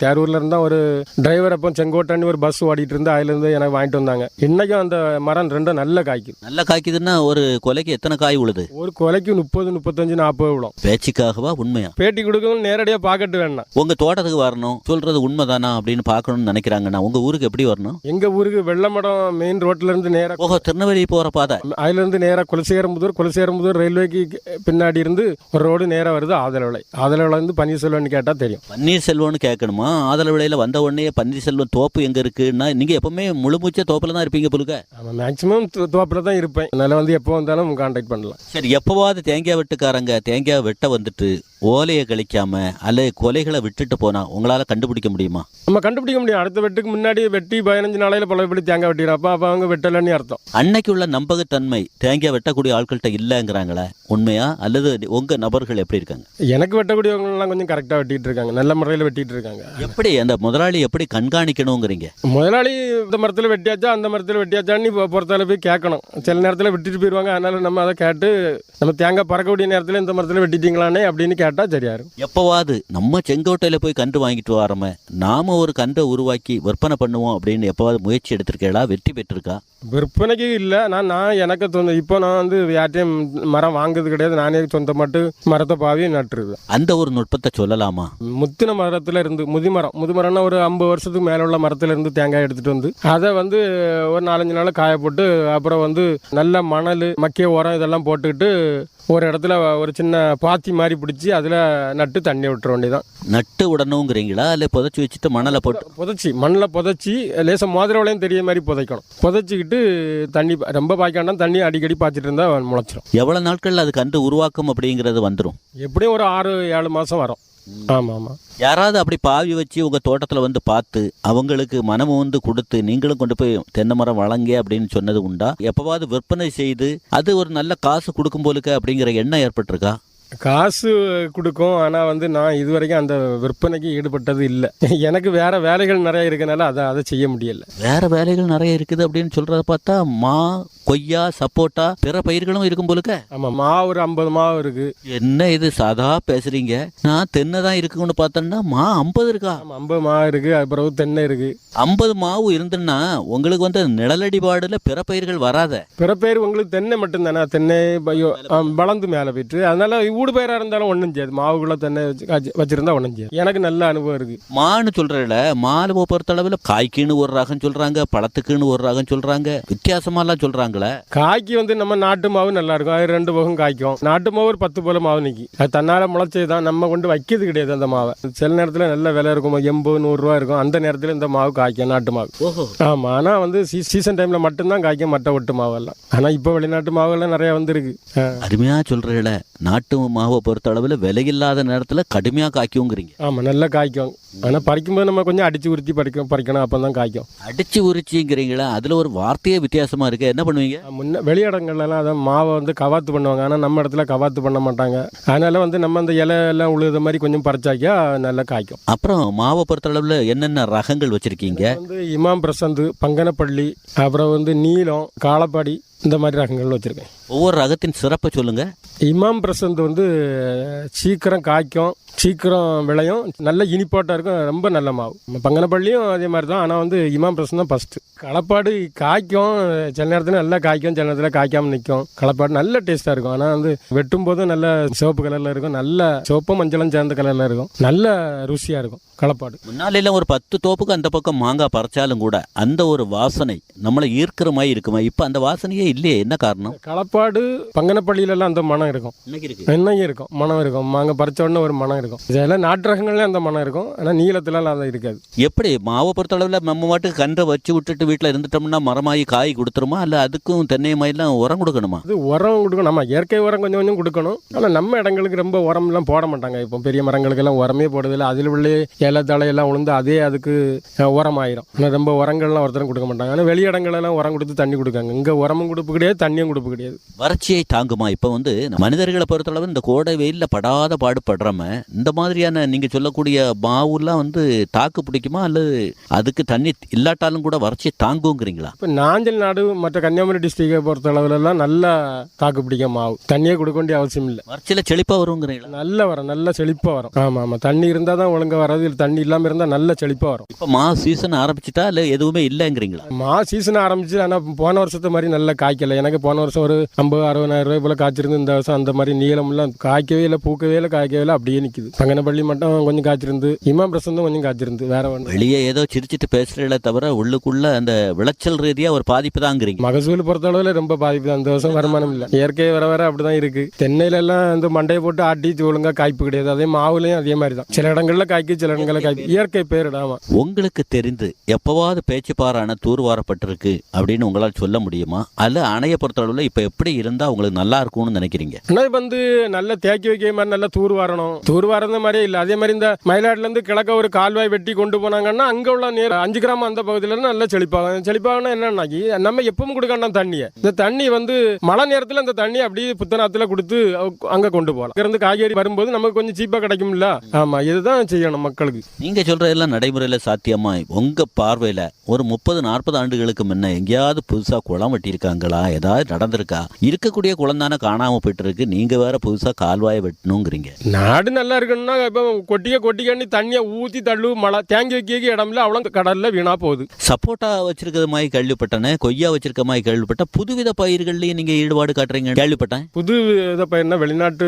C: தேரூர்ல இருந்தா ஒரு டிரைவர் அப்போ செங்கோட்டைன்னு ஒரு பஸ் ஓடிட்டு இருந்து அதுல இருந்து எனக்கு வாங்கிட்டு வந்தாங்க. இன்னைக்கும் அந்த மரம் ரெண்டும் நல்ல காய்க்குது.
B: நல்லா காய்க்குதுன்னா ஒரு கொலைக்கு எத்தனை காய் உழுது?
C: ஒரு கொலைக்கு முப்பது முப்பத்தஞ்சு நாற்பது விழும்.
B: பேச்சுக்காகவா உண்மையா?
C: பேட்டி கொடுக்கணும் நேரடியாக பார்க்கட்டு வேணாம்.
B: உங்க தோட்டத்துக்கு வரணும். சொல்றது உண்மைதானா அப்படின்னு பார்க்கணும்னு நினைக்கிறாங்கன்னா உங்க ஊருக்கு எப்படி வரணும்?
C: எங்க ஊருக்கு வெள்ளமடம் மெயின் ரோட்ல இருந்து நேரா
B: ஓஹோ திருநெல்வேலி போற பாதை.
C: அதுல இருந்து நேரா குலசேகரம்புதூர் குலசேகரம்புதூர் ரயில்வேக்கு பின்னாடி இருந்து ஒரு ரோடு நேரா வருது ஆதரவிளை ஆதரவிளை வந்து பன்னீர்செல்வன் கேட்டா தெரியும்.
B: பன்னீர்செல்வம்னு கேட்கணுமா? ஆதல விலையில வந்த உடனே பன்னீர்செல்வம் தோப்பு எங்க இருக்குன்னா நீங்க எப்பவுமே முழுமூச்ச தோப்புல தான் இருப்பீங்க புழுக்க
C: ஆமா மேக்சிமம் தோப்பில் தான் இருப்பேன். அதனால வந்து எப்போ வந்தாலும் கான்டாக்ட் பண்ணலாம்.
B: சரி எப்பவாவது தேங்காய் வெட்டுக்காரங்க தேங்காய் வெட்ட வந்துட்டு ஓலையை கழிக்காம அல்லது கொலைகளை விட்டுட்டு போனா உங்களால கண்டுபிடிக்க முடியுமா?
C: நம்ம கண்டுபிடிக்க முடியும். அடுத்த வெட்டுக்கு முன்னாடி வெட்டி பதினஞ்சு நாளையில பழையபடி தேங்காய் வெட்டிடுறோம் அப்போ அவங்க வெட்டலன்னு அர்த்தம்
B: அன்னைக்கு உள்ள நம்பகத்தன்மை தேங்காய் வெட்டக்கூடிய ஆட்கள்கிட்ட இல்லைங்கிறாங்களே உண்மையா அல்லது உங்க நபர்கள் எப்படி இருக்காங்க
C: எனக்கு வெட்டக்கூடியவங்கலாம் கொஞ்சம் கரெக்டாக வெட்டிட்டு இருக்காங்க நல்ல முறையில் வெட்டிட்டு இருக்காங்க
B: எப்படி அந்த முதலாளி எப்படி கண்காணிக்கணுங்கிறீங்க
C: முதலாளி இந்த மரத்தில் வெட்டியாச்சா அந்த மரத்தில் வெட்டியாச்சான்னு பொறுத்தால போய் கேட்கணும் சில நேரத்தில் வெட்டிட்டு போயிடுவாங்க அதனால நம்ம அதை கேட்டு நம்ம தேங்காய் பறக்கக்கூடிய நேரத்தில் இந்த மரத்தில் வெட்டிட்டீங்களானே அப்படின்னு கேட்டால் சரியா இருக்கும்
B: எப்பவாவது நம்ம செங்கோட்டையில போய் கன்று வாங்கிட்டு வரோமே நாம ஒரு கன்றை உருவாக்கி விற்பனை பண்ணுவோம் அப்படின்னு எப்பவாவது முயற்சி எடுத்திருக்கேளா வெற்றி பெற்றிருக்கா?
C: விற்பனைக்கு இல்லை. நான் நான் எனக்கு சொந்த இப்போ நான் வந்து யார்ட்டையும் மரம் வாங்குறது கிடையாது. நானே சொந்தமாட்டு மரத்தை பாவி நட்டுருது
B: அந்த ஒரு நுட்பத்தை சொல்லலாமா?
C: முத்தின மரத்துல இருந்து முதிமரம் முதுமரம்னா ஒரு ஐம்பது வருஷத்துக்கு மேல உள்ள மரத்துல இருந்து தேங்காய் எடுத்துட்டு வந்து அதை வந்து ஒரு நாலஞ்சு நாள் காய போட்டு அப்புறம் வந்து நல்ல மணல் மக்கிய உரம் இதெல்லாம் போட்டுக்கிட்டு ஒரு இடத்துல ஒரு சின்ன பாத்தி மாதிரி பிடிச்சி அதில் நட்டு தண்ணி விட்டுற வேண்டியதான்
B: நட்டு விடணுங்கிறீங்களா? இல்லை புதைச்சி வச்சுட்டு மணலை போட்டு
C: புதைச்சி மண்ணில் புதைச்சி லேசாக மோதிரவளையும் தெரிய மாதிரி புதைக்கணும். புதைச்சிக்கிட்டு தண்ணி ரொம்ப பாய்க்காண்டா தண்ணி அடிக்கடி பாய்ச்சிட்டு இருந்தா முளைச்சிரும்.
B: எவ்வளவு நாட்கள்ல அது கன்று உருவாக்கம் அப்படிங்கிறது வந்துடும்
C: எப்படியும் ஒரு ஆறு ஏழு மாதம் வரும். ஆமாம். ஆமாம்
B: யாராவது அப்படி பாவி வச்சு உங்க தோட்டத்துல வந்து பார்த்து அவங்களுக்கு மனமு வந்து கொடுத்து நீங்களும் கொண்டு போய் தென்னை மரம் வழங்க அப்படின்னு சொன்னது உண்டா? எப்பவாவது விற்பனை செய்து அது ஒரு நல்ல காசு கொடுக்கும் போலுக்க அப்படிங்கிற எண்ணம் ஏற்பட்டிருக்கா?
C: காசு கொடுக்கும். ஆனால் வந்து நான் இது வரைக்கும் அந்த விற்பனைக்கு ஈடுபட்டது இல்லை. எனக்கு வேற வேலைகள் நிறைய இருக்கனால அதை அதை செய்ய முடியல.
B: வேற வேலைகள் நிறைய இருக்குது அப்படின்னு சொல்றத பார்த்தா மா கொய்யா சப்போட்டா பிற பயிர்களும் இருக்கும் போலுக்க?
C: ஆமாம் மா ஒரு ஐம்பது மா இருக்கு.
B: என்ன இது சாதா பேசுறீங்க? நான் தென்னை தான் இருக்குன்னு பார்த்தேன்னா மா ஐம்பது இருக்கா?
C: ஐம்பது மா இருக்கு அது பிறகு தென்னை இருக்கு.
B: ஐம்பது மாவு இருந்துன்னா உங்களுக்கு வந்து நிழலடிபாடுல பிற பயிர்கள் வராத?
C: பிற உங்களுக்கு தென்னை மட்டும்தானே? தென்னை பயோ வளர்ந்து மேலே போயிட்டு அதனால ஊடு பயிராக இருந்தாலும் ஒன்றும் செய்யாது. மாவுக்குள்ள தென்னை வச்சு காய்ச்சி- வச்சிருந்தா ஒன்றும் செய்யாது. எனக்கு நல்ல அனுபவம் இருக்கு.
B: மான்னு சொல்றல மாலுவை பொறுத்தளவுல காய்க்குன்னு ஒரு ரகம் சொல்றாங்க பழத்துக்குன்னு ஒரு ரகம் சொல்றாங்க வித்தியாசமாலாம் சொல்றாங்களே
C: காய்க்கு வந்து நம்ம நாட்டு மாவு நல்லா இருக்கும் அது ரெண்டு பக்கம் காய்க்கும். நாட்டு மாவு ஒரு பத்து போல மாவு நிற்கி அது தன்னால முளைச்சது தான். நம்ம கொண்டு வைக்கிறது கிடையாது அந்த மாவை. சில நேரத்தில் நல்ல விலை இருக்கும். எண்பது நூறுரூவா இருக்கும். அந்த நேரத்தில் இந்த மாவு காய்க்கும் நாட்டு மாவு. ஆமாம் ஆனால் வந்து சீசன் டைமில் மட்டும்தான் காய்க்கும். மற்ற ஒட்டு மாவெல்லாம். ஆனால் இப்போ வெளிநாட்டு மாவெல்லாம் நிறைய வந்துருக்கு. ஆ.
B: அருமையா சொல்றீல நாட்டு மாவை பொறுத்த அளவுல விலையில்லாத நேரத்துல கடுமையா காய்க்குங்கிறீங்க.
C: ஆமாம் நல்லா காய்க்கும். ஆனால் பறிக்கும்போது நம்ம கொஞ்சம் அடிச்சு உரிச்சு பறிக்கணும் பறிக்கணும். அப்போ தான் காய்க்கும்.
B: அடிச்சு உரிச்சிங்கிறீங்களா. அதுல ஒரு வார்த்தையே வித்தியாசமா இருக்கு. என்ன பண்ணுவீங்க?
C: முன்ன வெளியிடங்கள்லாம் அதான் மாவை வந்து கவாத்து பண்ணுவாங்க. ஆனால் நம்ம இடத்துல கவாத்து பண்ண மாட்டாங்க. அதனால வந்து நம்ம அந்த இலை எல்லாம் உழுத மாதிரி கொஞ்சம் பறிச்சாக்கியா நல்லா காய்க்கும்.
B: அப்புறம் மாவை பொறுத்த அளவுல என்னென்ன ரகங்கள் வச்சிருக்கீங்க?
C: வந்து இமாம் பிரசந்து பங்கனப்பள்ளி அப்புறம் வந்து நீலம் காலப்பாடி இந்த மாதிரி ரகங்கள் வச்சுருக்கேன்.
B: ஒவ்வொரு ரகத்தின் சிறப்பை சொல்லுங்க.
C: இமாம் பிரசந்த் வந்து சீக்கிரம் காய்க்கும் சீக்கிரம் விளையும் நல்ல இனிப்பாட்டாக இருக்கும் ரொம்ப நல்ல மாவு. பங்கனப்பள்ளியும் அதே மாதிரி தான் ஆனால் வந்து இமாம் பிரசந்த் தான் ஃபஸ்ட்டு களப்பாடு காய்க்கும் சில நேரத்தில் நல்லா காய்க்கும் சில நேரத்தில் காய்க்காமல் நிற்கும் களப்பாடு நல்ல டேஸ்ட்டாக இருக்கும். ஆனால் வந்து வெட்டும் போதும் நல்ல சிவப்பு கலரில் இருக்கும் நல்ல சிவப்பும் மஞ்சளும் சேர்ந்த கலரில் இருக்கும். நல்ல ருசியாக இருக்கும் களப்பாடு.
B: முன்னால எல்லாம் ஒரு பத்து தோப்புக்கு அந்த பக்கம் மாங்காய் பறிச்சாலும் கூட அந்த ஒரு வாசனை நம்மளை ஈர்க்கிற மாதிரி இருக்குமா? இப்ப அந்த வாசனையே இல்லையே. என்ன காரணம்?
C: களப்பாடு பங்கனப்பள்ளியிலலாம் அந்த மனம் இருக்கும்.
B: இன்னைக்கு
C: இருக்கும்? மனம் இருக்கும். மாங்க பறிச்ச உடனே ஒரு மனம் இருக்கும். இதெல்லாம் நாட்டு ரகங்கள்ல அந்த மனம் இருக்கும். ஆனால் நீளத்துலலாம் அது இருக்காது.
B: எப்படி? மாவை பொறுத்த அளவுல நம்ம மாட்டுக்கு கன்றை வச்சு விட்டுட்டு வீட்டுல இருந்துட்டோம்னா மரமாயி காய் கொடுத்துருமா? இல்ல அதுக்கும் தென்னை மயிலாம் உரம் கொடுக்கணுமா?
C: இது உரம் கொடுக்கணும். நம்ம இயற்கை உரம் கொஞ்சம் கொஞ்சம் கொடுக்கணும். ஆனால் நம்ம இடங்களுக்கு ரொம்ப உரம்லாம் போட மாட்டாங்க. இப்போ பெரிய மரங்களுக்கெல்லாம் உரமே போடுறதில்ல. அதில் உள்ள இலை தழையெல்லாம் உளுந்து அதே அதுக்கு உரம் ஆயிரும் ஆனால் ரொம்ப உரங்கள்லாம் ஒருத்தரும் கொடுக்க மாட்டாங்க. ஆனால் வெளி இடங்களெல்லாம் உரம் கொடுத்து தண்ணி கொடுக்காங்க. இங்கே உரமும் கொடுப்பு கிடையாது தண்ணியும் கொடுப்பு கிடையாது.
B: வறட்சியை தாங்குமா? இப்ப வந்து மனிதர்களை பொறுத்தளவு இந்த கோடை வெயில்ல படாத பாடுபடுறாம இந்த மாதிரியான நீங்க சொல்லக்கூடிய மாவுலாம் வந்து தாக்கு பிடிக்குமா? அல்லது அதுக்கு தண்ணி இல்லாட்டாலும் கூட வறட்சியை தாங்குங்கிறீங்களா?
C: இப்போ நாஞ்சல் நாடு மற்ற கன்னியாகுமரி டிஸ்ட்ரிக்டை பொறுத்த அளவுலலாம் நல்லா தாக்கு பிடிக்கும் மாவு. தண்ணியே கொடுக்க வேண்டிய அவசியம் இல்லை.
B: வறட்சியில செழிப்பா வருங்கிறீங்களா?
C: நல்ல வரும் நல்ல செழிப்பாக வரும். ஆமாம் ஆமாம் தண்ணி இருந்தால் தான் ஒழுங்கா வராது இல்லை தண்ணி இல்லாமல் இருந்தால் நல்ல செழிப்பாக வரும்.
B: இப்ப மா சீசன் ஆரம்பிச்சிட்டா இல்ல எதுவுமே இல்லைங்கிறீங்களா?
C: மா சீசன் ஆரம்பிச்சு ஆனால் போன வருஷத்து மாதிரி நல்லா காய்க்கல. எனக்கு போன வருஷம் ஒரு ஐம்பது அறுபதாயிரம் ரூபாய் போல காய்ச்சிருந்து இந்த வருஷம் அந்த மாதிரி நீளம்லாம் காய்க்கவே இல்லை பூக்கவே இல்லை காய்க்கவே இல்லை அப்படியே நிற்குது பங்கனப்பள்ளி மட்டும் கொஞ்சம் காய்ச்சிருந்து இமாம் பிரசந்தும் கொஞ்சம் காய்ச்சிருந்து வேற ஒன்று
B: வெளியே ஏதோ சிரிச்சிட்டு பேசுறீங்களே தவிர உள்ளுக்குள்ள அந்த விளைச்சல் ரீதியா ஒரு பாதிப்பு தாங்கிறீங்க
C: மகசூல் பொறுத்தளவுல ரொம்ப பாதிப்பு தான். இந்த வருஷம் வருமானம் இல்லை. இயற்கை வர வர அப்படிதான் இருக்கு. தென்னையில எல்லாம் இந்த மண்டையை போட்டு ஆட்டி ஒழுங்கா காய்ப்பு கிடையாது. அதே மாவுலயும் அதே மாதிரி தான். சில இடங்கள்ல காய்க்கு சில இடங்கள்ல காய்க்கு. இயற்கை பேரிடாம
B: உங்களுக்கு தெரிந்து எப்பவாவது பேச்சுப்பாறான தூர்வாரப்பட்டிருக்கு அப்படின்னு உங்களால் சொல்ல முடியுமா? அல்ல அணையை பொறுத்தளவுல இப்ப எப்படி இருந்தா உங்களுக்கு நல்லா இருக்கும்னு நினைக்கிறீங்க?
C: ஆனால் வந்து நல்ல தேக்கி வைக்க மாதிரி நல்லா தூர் வரணும். தூர் வரந்த மாதிரியே இல்லை. அதே மாதிரி இந்த மயிலாடுல இருந்து கிழக்க ஒரு கால்வாய் வெட்டி கொண்டு போனாங்கன்னா அங்க உள்ள நீர் அஞ்சு கிராமம் அந்த பகுதியில நல்லா செழிப்பாகும். செழிப்பாகனா என்னன்னாக்கி நம்ம எப்பவும் கொடுக்க வேண்டாம் தண்ணியை. இந்த தண்ணி வந்து மழை நேரத்துல அந்த தண்ணி அப்படியே புத்தநாத்துல கொடுத்து அங்க கொண்டு போகலாம். இருந்து காய்கறி வரும்போது நமக்கு கொஞ்சம் சீப்பா கிடைக்கும்ல? ஆமா இதுதான் செய்யணும் மக்களுக்கு.
B: நீங்க சொல்றதெல்லாம் நடைமுறையில சாத்தியமா? உங்க பார்வையில ஒரு முப்பது நாற்பது ஆண்டுகளுக்கு முன்ன எங்கேயாவது புதுசா குளம் வெட்டியிருக்காங்களா? ஏதாவது நடந்திருக்கா? இருக்கக்கூடிய குளம் தானே காணாம போயிட்டு இருக்கு நீங்க வேற புதுசா கால்வாயை வெட்டணுங்கிறீங்க.
C: நாடு நல்லா இருக்கணும்னா இப்போ கொட்டிக்க கொட்டிக்கண்ணி தண்ணியை ஊத்தி தள்ளு மழை தேங்கி வைக்க இடம்ல அவ்வளோ கடல்ல வீணா போகுது.
B: சப்போட்டா வச்சிருக்கிறது மாதிரி கேள்விப்பட்டேனே கொய்யா வச்சிருக்க மாதிரி கேள்விப்பட்டேன் புதுவித பயிர்கள்லயும் நீங்க ஈடுபாடு காட்டுறீங்க. கேள்விப்பட்டேன்.
C: புது இதை பயிர்னா வெளிநாட்டு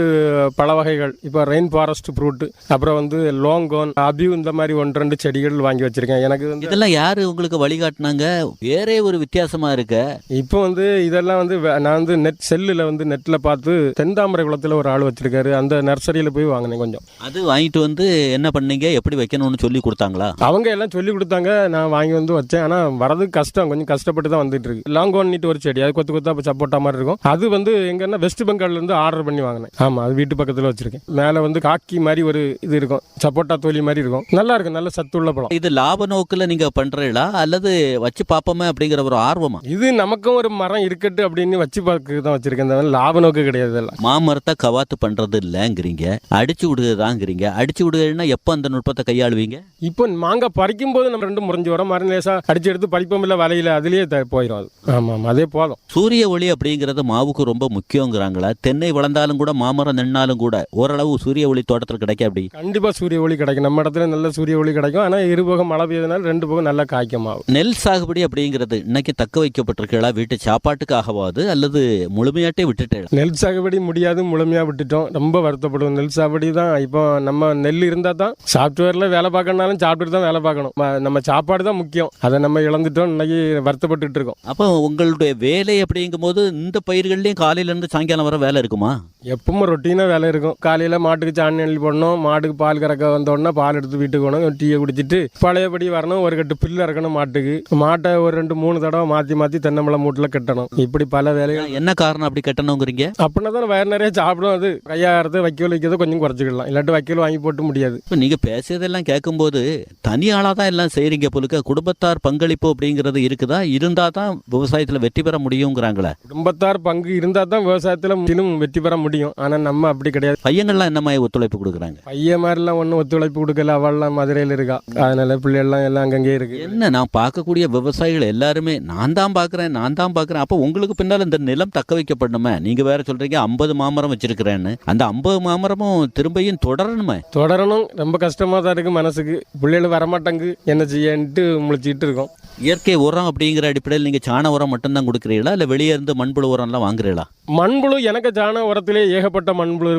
C: பல வகைகள். இப்போ ரெயின் ஃபாரஸ்ட் ஃப்ரூட் அப்புறம் வந்து லோங்கோன் அபியூ இந்த மாதிரி ஒன்று ரெண்டு செடிகள் வாங்கி வச்சிருக்கேன். எனக்கு வந்து
B: இதெல்லாம் யாரு உங்களுக்கு வழிகாட்டினாங்க? வேறே ஒரு வித்தியாசமா இருக்க.
C: இப்போ வந்து இதெல்லாம் வந்து நான் வந்து நெட் செல்லில் வந்து நெட்டில் பார்த்து தென்தாமரை குளத்தில் ஒரு ஆள் வச்சிருக்காரு. அந்த நர்சரியில் போய் வாங்கினேன் கொஞ்சம்.
B: அது வாங்கிட்டு வந்து என்ன பண்ணீங்க? எப்படி வைக்கணும்னு சொல்லி கொடுத்தாங்களா?
C: அவங்க எல்லாம் சொல்லி கொடுத்தாங்க. நான் வாங்கி வந்து வச்சேன். ஆனால் வரது கஷ்டம். கொஞ்சம் கஷ்டப்பட்டு தான் வந்துட்டு இருக்கு. லாங்கோன்னிட்டு ஒரு செடி. அது கொத்து கொத்தா சப்போட்டா மாதிரி இருக்கும். அது வந்து எங்கன்னா வெஸ்ட் பெங்கால்ல இருந்து ஆர்டர் பண்ணி வாங்கினேன். ஆமா அது வீட்டு பக்கத்தில் வச்சிருக்கேன். மேலே வந்து காக்கி மாதிரி ஒரு இது இருக்கும். சப்போட்டா தோலி மாதிரி இருக்கும். நல்லா இருக்கும் நல்ல சத்துள்ள பழம்.
B: இது லாப நோக்குல நீங்க பண்றீங்களா? அல்லது வச்சு பாப்போமே அப்படிங்கிற ஒரு ஆர்வமா?
C: இது நமக்கும் ஒரு மரம் இருக்கட்டு அப்படின்னு வச்சு பார்க்க தான் வச்சிருக்கேன். இந்த லாப நோக்கு கிடையாது இதெல்லாம்.
B: மாமரத்தை கவாத்து பண்றது இல்லைங்கிறீங்க. அடிச்சு விடுகிற விடுகிறதாங்கிறீங்க அடிச்சு விடுகிறதுனா எப்போ அந்த நுட்பத்தை கையாளுவீங்க?
C: இப்போ மாங்காய் பறிக்கும் போது நம்ம ரெண்டு முறிஞ்சு வரோம். மறு லேசா அடிச்சு எடுத்து பறிப்போம் இல்லை வலையில அதுலயே த- போயிடும் அது. ஆமாம் ஆமாம் அதே போதும்.
B: சூரிய ஒளி அப்படிங்கிறது மாவுக்கு ரொம்ப முக்கியங்கிறாங்களா? தென்னை வளர்ந்தாலும் கூட மாமரம் நின்னாலும் கூட ஓரளவு சூரிய ஒளி தோட்டத்தில் கிடைக்க அப்படி?
C: கண்டிப்பா சூரிய ஒளி கிடைக்கும். நம்ம இடத்துல நல்ல சூரிய ஒளி கிடைக்கும். ஆனா இரு பக்கம் மழை பெய்யதுனால ரெண்டு பக்கம் நல்லா காய்க்கும் மாவு.
B: நெல் சாகுபடி அப்படிங்கிறது இன்னைக்கு தக்க வைக்கப்பட்டிருக்கா வீட்டு சாப்பாட்டுக்காகவாது அல்லது முழுமையாட்டே விட்டுட்டே
C: நெல் சாகுபடி முடியாது முழுமையா விட்டுட்டோம். ரொம்ப வருத்தப்படுவோம். நெல் சாகுபடி தான். இப்போ நம்ம நெல் இருந்தா தான் சாஃப்ட்வேர்ல வேலை பார்க்கணும்னாலும் சாப்பிட்டுட்டு தான் வேலை பார்க்கணும். நம்ம சாப்பாடு தான் முக்கியம். அதை நம்ம இழந்துட்டோம் இன்னைக்கு வருத்தப்பட்டுட்டு இருக்கோம்.
B: அப்போ உங்களுடைய வேலை அப்படிங்கும்போது இந்த பயிர்கள்லையும் காலையில இருந்து சாயங்காலம் வர வேலை இருக்குமா?
C: எப்பவும் ரொட்டீனாக வேலை இருக்கும். காலையில் மாட்டுக்கு சாணி அள்ளி போடணும். மாட்டுக்கு பால் கறக்க வந்த உடனே பால் எடுத்து வீட்டுக்கு போகணும். டீயை குடிச்சிட்டு பழையபடி வரணும். ஒரு கட்டு புல்லு இறக்கணும் மாட்டுக்கு. மாட்டை ஒரு ரெண்டு மூணு தடவை மாற்றி மாற்றி தென்னம்பழம் மூட்டில் கட்டணும். இப்படி பல வேலைகள்
B: என்ன காரணம் அப்படி கட்டணுங்கிறீங்க?
C: அப்படின்னா தான் வயிறு நிறைய சாப்பிடும் அது. கையாகிறது வைக்கோல் வைக்கிறத கொஞ்சம் குறைச்சிக்கலாம். இல்லாட்டி வைக்கோல் வாங்கி போட்டு முடியாது.
B: இப்போ நீங்கள் பேசியதெல்லாம் கேட்கும்போது தனி ஆளாக தான் எல்லாம் செய்கிறீங்க போலுக்க குடும்பத்தார் பங்களிப்பு அப்படிங்கிறது இருக்குதா? இருந்தால் தான் விவசாயத்தில் வெற்றி பெற முடியுங்கிறாங்களே.
C: குடும்பத்தார் பங்கு இருந்தால் தான் விவசாயத்தில் முற்றிலும் வெற்றி பெற முடியும். ஆனால் நம்ம அப்படி கிடையாது.
B: பையங்கள்லாம் என்ன மாதிரி ஒத்துழைப்பு கொடுக்குறாங்க?
C: பையன் மாதிரிலாம் ஒன்றும் ஒத்துழைப்பு கொடுக்கல. அவள்லாம் மதுரையில் இருக்கா. அதனால பிள்ளைகள்லாம் எல்லாம் அங்கங்கே இருக்கு.
B: என்ன நான் பார்க்கக்கூடிய விவசாயிகள் எல்லாருமே நான் தான் பார்க்குறேன் நான் தான் பார்க்குறேன். அப்போ உங்களுக்கு பின்னால் இந்த நிலம் தக்க வைக்கப்படணுமே. நீங்கள் வேற சொல்கிறீங்க ஐம்பது மாமரம் வச்சிருக்கிறேன்னு. அந்த ஐம்பது மாமரமும் திரும்பியும் தொடரணுமே.
C: தொடரணும். ரொம்ப கஷ்டமாக தான் இருக்கு மனசுக்கு. பிள்ளைகள் வரமாட்டாங்க. என்ன செய்யன்ட்டு முழிச்சிட்டு இருக்கோம்.
B: இயற்கை உரம் அப்படிங்கிற அடிப்படையில் நீங்கள் சாண உரம் மட்டும்தான் கொடுக்குறீங்களா இல்லை வெளியே இருந்து மண்புழு உரம்லாம் வாங்குறீங்களா
C: மண்புழு எனக்கு சாண உரத்திலே ஏகப்பட்ட மண்புழு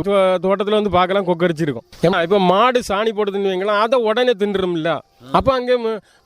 C: தோட்டத்தில் வந்து பார்க்கலாம் கொக்கரிச்சிருக்கும். ஏன்னா இப்போ மாடு சாணி போடுதுன்னு வைங்களேன் அதை உடனே தின்றும்ல அப்போ அங்கே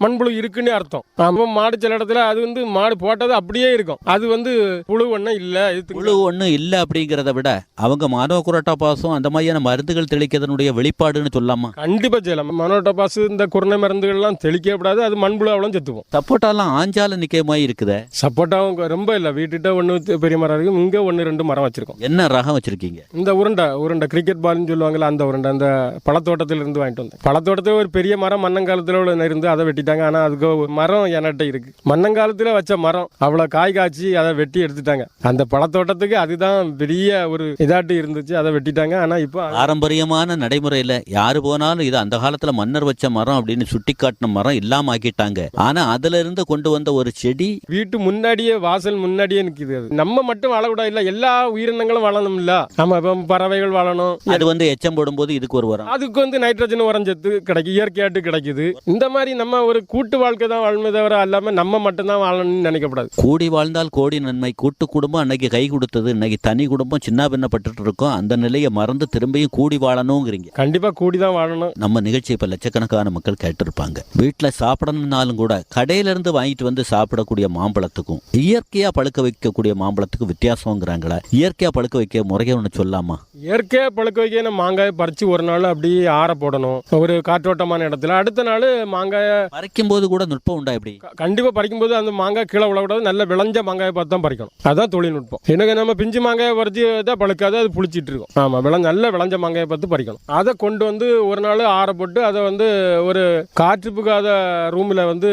C: மண்புழு இருக்குன்னு அர்த்தம். அப்போ மாடு சில இடத்துல அது வந்து மாடு போட்டது அப்படியே இருக்கும். அது வந்து புழு ஒன்றும் இல்லை இது
B: புழு ஒன்றும் இல்லை அப்படிங்கிறத விட அவங்க மானோ குரோட்டா பாசம் அந்த மாதிரியான மருந்துகள் தெளிக்கிறதனுடைய வெளிப்பாடுன்னு சொல்லாமா
C: கண்டிப்பா செய்யலாம். மனோட்ட பாசு இந்த குருணை மருந்துகள்லாம் தெளிக்கப்படாது அது மண்புழு அவ்வளோ செத்துவோம்
B: சப்போட்டாலாம் ஆஞ்சால நிற்க மாதிரி இருக்குதே.
C: சப்போட்டாவும் ரொம்ப இல்லை. வீட்டுகிட்ட ஒன்று பெரிய மரம் இருக்கு இங்கே ஒன்று ரெண்டு மரம் வச்சிருக்கோம்.
B: என்ன ரகம் வச்சிருக்கீங்க?
C: இந்த உருண்டை உருண்டை கிரிக்கெட் பால்னு சொல்லுவாங்கல்ல அந்த உருண்டை அந்த பழத்தோட்டத்துல இருந்து வாங்கிட்டு வந்தேன். பழத்தோட்டத்தில் ஒரு பெரிய மரம் மன்னங்காலத்தில் உள்ள இருந்து அதை வெட்டிட்டாங்க. ஆனால் அதுக்கு மரம் என்கிட்ட இருக்கு. மன்னங்காலத்தில் வச்ச மரம். அவ்வளோ காய் காய்ச்சி அதை வெட்டி எடுத்துட்டாங்க. அந்த பழத்தோட்டத்துக்கு அதுதான் பெரிய ஒரு இதாட்டு இருந்துச்சு. அதை வெட்டிட்டாங்க. ஆனால் இப்போ
B: பாரம்பரியமான நடைமுறையில யாரு போனாலும் இது அந்த காலத்துல மன்னர் வச்ச மரம் அப்படின்னு சுட்டி காட்டின மரம் இல்லாம ஆக்கிட்டாங்க. ஆனா அதுல இருந்து கொண்டு வந்த ஒரு செடி
C: வீட்டு முன்னாடியே வாசல் முன்னாடியே நிக்குது அது. நம்ம மட்டும் வாழக்கூடாது. இல்ல எல்லா உயிரினங்களும் வாழணும்ல. ஆமா இப்போ பறவைகள் வாழணும்.
B: அது வந்து எச்சம் போடும்போது இதுக்கு ஒரு உரம்.
C: அதுக்கு வந்து நைட்ரஜன் உரஞ்சத்து கிடைக்கும் இயற்கையாட்டு கிடைக்குது. இந்த மாதிரி நம்ம ஒரு கூட்டு வாழ்க்கை தான் வாழணுமே தவிர அல்லாம நம்ம மட்டும்தான் வாழணும்னு நினைக்கக்கூடாது
B: கூடி வாழ்ந்தால் கோடி நன்மை. கூட்டு குடும்பம் அன்னைக்கு கை கொடுத்தது. இன்னைக்கு தனி குடும்பம் சின்ன பின்னப்பட்டு இருக்கோம். அந்த நிலையை மறந்து திரும்பியும் கூடி வாழணுங்கிறீங்க.
C: கண்டிப்பா கூடி தான் வாழணும்.
B: நம்ம நிகழ்ச்சி இப்ப லட்சக்கணக்கான மக்கள் கேட்டிருப்பாங்க. வீட்டுல சாப்பிடணும்னாலும் கூட கடையில இருந்து வாங்கிட்டு வந்து சாப்பிடக்கூடிய மாம்பழத்துக்கும் இயற்கையா பழுக்க வைக்கக்கூடிய மாம்பழத்துக்கும் வித்தியாசங்கிறாங்களா. இயற்கையா பழுக்க வைக்க முறைய ஒன்று சொல்லாமா?
C: இயற்கையா பழுக்க வைக்க மாங்காயை பறிச்சு ஒரு நாள் அப்படியே ஆற போடணும். ஒரு காற்றோட்டமான இடத்துல. அடுத்த நாள் மாங்காயை
B: பறிக்கும் போது கூட நுட்பம் உண்டா இப்படி
C: க- கண்டிப்பா பறிக்கும்போது அந்த மாங்காய் கீழே விழக்கூடாது நல்ல விளைஞ்ச மாங்காயை பார்த்து தான் பறிக்கணும். அதான் தொழில்நுட்பம். எனக்கு நம்ம பிஞ்சு மாங்காயை பறிச்சு தான் பழுக்காது அது புளிச்சிட்டு இருக்கும். ஆமா விளை நல்ல விளைஞ்ச மாங்காயை பார்த்து பறிக்கணும். அதை கொண்டு வந்து ஒரு நாள் ஆற போட்டு அதை வந்து ஒரு காற்று புகாத ரூமில் வந்து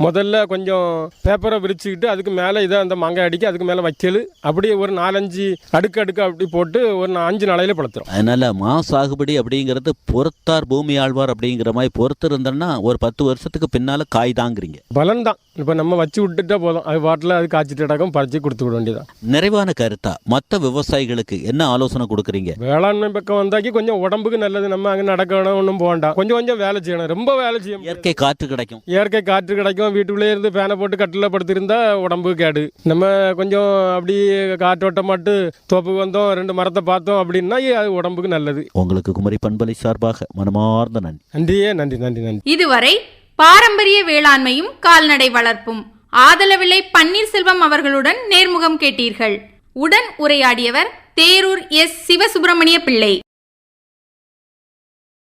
C: முதல்ல கொஞ்சம் பேப்பரை விரிச்சுக்கிட்டு அதுக்கு மேலே இதை அந்த மாங்காய் அடிக்க அதுக்கு மேலே வைக்கல். அப்படியே ஒரு நாலஞ்சு அடுக்கு அடுக்கு அப்படி போட்டு ஒரு அஞ்சு நாளையில பழுத்துரும்.
B: அதனால மா சாகுபடி அப்படிங்கிறது பொறுத்தார் பூமி ஆழ்வார் அப்படிங்கிற மாதிரி பொறுத்து இருந்தோம்னா ஒரு பத்து வருஷத்துக்கு பின்னால காய் தாங்கிறீங்க
C: பலன் தான் இப்போ நம்ம வச்சு விட்டுட்டா போதும். அது பாட்டில் அது காய்ச்சிட்டு அடக்கம் பறிச்சு கொடுத்து விட வேண்டியதான்
B: நிறைவான கருத்தா? மற்ற விவசாயிகளுக்கு என்ன ஆலோசனை கொடுக்குறீங்க?
C: வேளாண்மை பக்கம் வந்தாக்கி கொஞ்சம் உடம்புக்கு நல்லது. நம்ம அங்கே நடக்கணும் ஒன்றும் போகண்டாம் கொஞ்சம் கொஞ்சம் வேலை செய்யணும். ரொம்ப வேலை செய்ய முடியாது.
B: இயற்கை காற்று கிடைக்கும்.
C: இயற்கை காற்று கிடைக்கும். வீட்டுக்குள்ளே இருந்து ஃபேனை போட்டு கட்டில் படுத்திருந்தா உடம்பு கேடு. நம்ம கொஞ்சம் அப்படி காற்றோட்டம் மாட்டு தோப்புக்கு வந்தோம் ரெண்டு மரத்தை பார்த்தோம் அப்படின்னா அது உடம்புக்கு நல்லது.
B: உங்களுக்கு குமரி பண்பலை சார்பாக மனமார்ந்த நன்றி.
C: நன்றியே நன்றி நன்றி நன்றி.
A: இதுவரை பாரம்பரிய வேளாண்மையும் கால்நடை வளர்ப்பும். ஆதலவிளை பன்னீர்செல்வம் அவர்களுடன் நேர்முகம் கேட்டீர்கள். உடன் உரையாடியவர் தேரூர் எஸ் சிவசுப்பிரமணிய பிள்ளை.